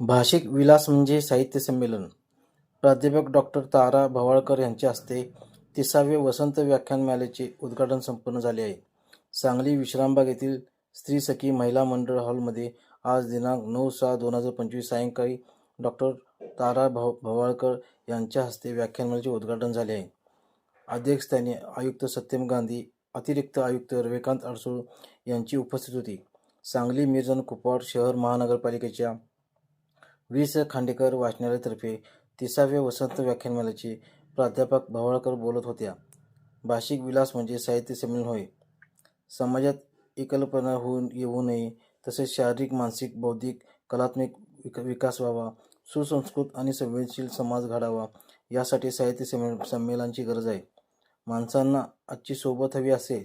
भाषिक विलास म्हणजे साहित्य संमेलन. प्राध्यापक डॉक्टर तारा भवाळकर यांच्या हस्ते तिसावे वसंत व्याख्यानमालेचे उद्घाटन संपन्न झाले आहे. सांगली विश्रामबाग येथील स्त्री सखी महिला मंडळ हॉलमध्ये आज दिनांक नऊ सहा दोन हजार पंचवीस सायंकाळी डॉक्टर तारा भव भवाळकर यांच्या हस्ते व्याख्यानमालेचे उद्घाटन झाले आहे. अध्यक्षस्थानी आयुक्त सत्यम गांधी अतिरिक्त आयुक्त रविकांत अडसूळ यांची उपस्थित होती. सांगली मिरजन कुपवाड शहर महानगरपालिकेच्या वी स खांडेकर वाचनालयातर्फे तिसाव्या वसंत व्याख्यानमालेचे प्राध्यापक भवाळकर बोलत होत्या. भाषिक विलास म्हणजे साहित्य संमेलन होय. समाजात एकलपणा होऊन येऊ नये तसेच शारीरिक मानसिक बौद्धिक कलात्मक विक विकास व्हावा सुसंस्कृत आणि संवेदनशील समाज घडावा यासाठी साहित्य संमेलन संमेलनाची गरज आहे. माणसांना आजची सोबत हवी असेल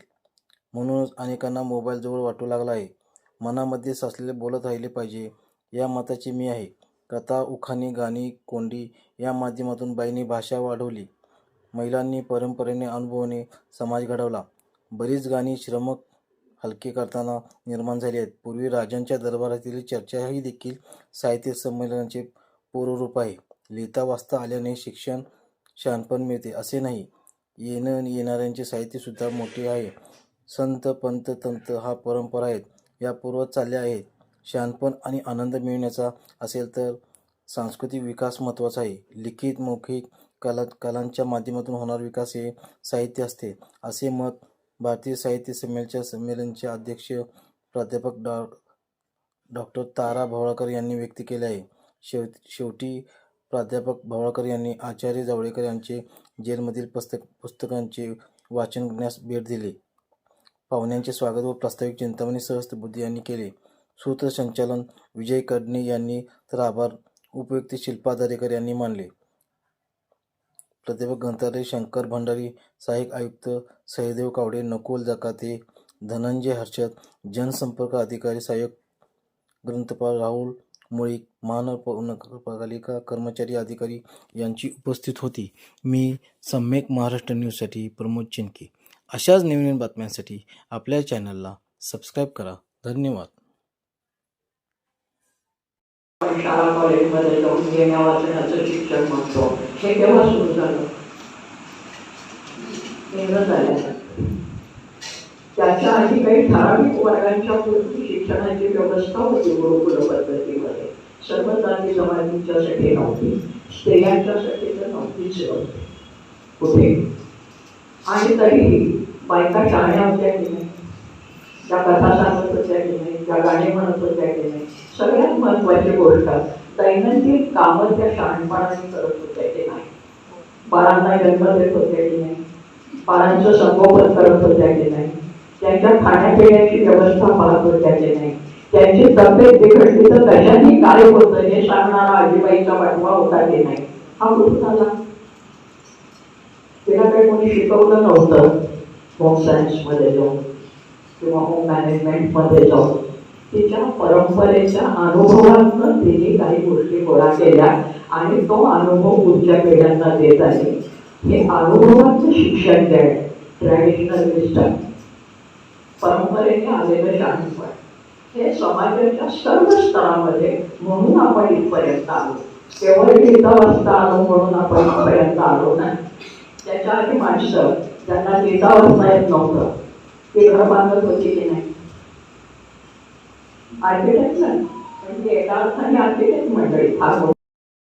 म्हणूनच अनेकांना मोबाईलजवळ वाटू लागला आहे. मनामध्ये साचलेले बोलत राहिले पाहिजे या मताची मी आहे. कथा उखाणी गाणी कोंडी या माध्यमातून बाईंनी भाषा वाढवली. महिलांनी परंपरेने अनुभवाने समाज घडवला. बरीच गाणी श्रमक हलके करताना निर्माण झाली आहेत. पूर्वी राजांच्या दरबारातील चर्चा ही देखील साहित्य संमेलनाचे पूर्वरूप आहे. लिहिता वाचता आल्याने शिक्षण शहाणपण मिळते असे नाही. येणं येणाऱ्यांचे साहित्यसुद्धा मोठे आहे. संत पंत तंत हा परंपरा आहेत. या पूर्वत चालल्या आहेत. शहाणपण आणि आनंद मिळण्याचा असेल तर सांस्कृतिक विकास महत्त्वाचा आहे. लिखित मौखिक कला कलांच्या माध्यमातून होणारा विकास हे साहित्य असते. असे मत भारतीय साहित्य संमेलनच्या संमेलनचे अध्यक्ष प्राध्यापक डॉ डॉक्टर तारा भवळकर यांनी व्यक्त केले आहे. शेव शेवटी प्राध्यापक भवळकर यांनी आचार्य जावळेकर यांचे जेलमधील पुस्तक पुस्तकांचे वाचन करण्यास भेट दिली. पाहुण्यांचे स्वागत व प्रास्ताविक चिंतामणी सहस्त्रबुद्धी यांनी केले. सूत्रसंचालन विजय कडणे यांनी तर आभार उपयुक्त शिल्पा दरेकर यांनी मानले. प्राध्यापक गंतारे शंकर भंडारी सहाय्यक आयुक्त सहदेव कावडे नकुल जकाते धनंजय हर्षद जनसंपर्क अधिकारी सहाय्यक ग्रंथपाल राहुल मुळीक महानगरपालिका कर्मचारी अधिकारी यांची उपस्थित होती. मी सम्यक महाराष्ट्र न्यूजसाठी प्रमोद चिनके अशाच नवीन बातम्यांसाठी आपल्या चॅनलला सबस्क्राईब करा. धन्यवाद. शाळा कॉलेजमध्ये जाऊन घेण्या वाचण्याचं शिक्षण म्हणतो हे केव्हा सुरू झालं झाल्या त्याच्या आधी काही ठराविक वर्गांच्या पूर्वी शिक्षणाची व्यवस्था होती गुरुकुल पद्धतीमध्ये सर्व जाती जमातींच्यासाठी नव्हती स्त्रियांच्यासाठी तर नव्हतीच कुठे? आणि तरी बायका शाळ्या होत्या त्या कथा होत्या की नाही त्या गाणी म्हणत होत्या की नाही. सगळ्यात महत्वाची गोष्ट दैनंदिन कामं त्या शहाणपणाने करत होत्या की नाही. बाळांना जन्म देत होत्या की नाही. बाळांचं संगोपन करत होत्या की नाही. त्यांच्या खाण्यापिण्याची व्यवस्था पाहत होत्या की नाही. त्यांची तब्येत बिघडली तर कशाने काय होतं हे सांगणारा आजीबाईचा पाठवा होता की नाही. हा कुठून आला? तिला काही कोणी शिकवलं नव्हतं. होम सायन्समध्ये जाऊन. किंवा होम मॅनेजमेंटमध्ये जाऊन तिच्या परंपरेच्या अनुभवातनं तिने काही गोष्टी गोळा केल्या आणि तो अनुभव पुढच्या पिढ्यांना देत आहे. हे अनुभवाचं शिक्षण द्याय ट्रॅडिशनल विस्टम परंपरेने आलेलं शांतपण हे समाजाच्या सर्व स्तरामध्ये म्हणून आपण इथपर्यंत आलो. केवळ लिहिता वाचता आलो म्हणून आपण इथपर्यंत आलो नाही. त्याच्या आधी माणसं त्यांना लिहिता वाचता येत नव्हतं ते घर बांधत होती की नाही? आर्किटेक्ट म्हणजे एका अर्थाने आर्किटेक्ट मंडळी. हा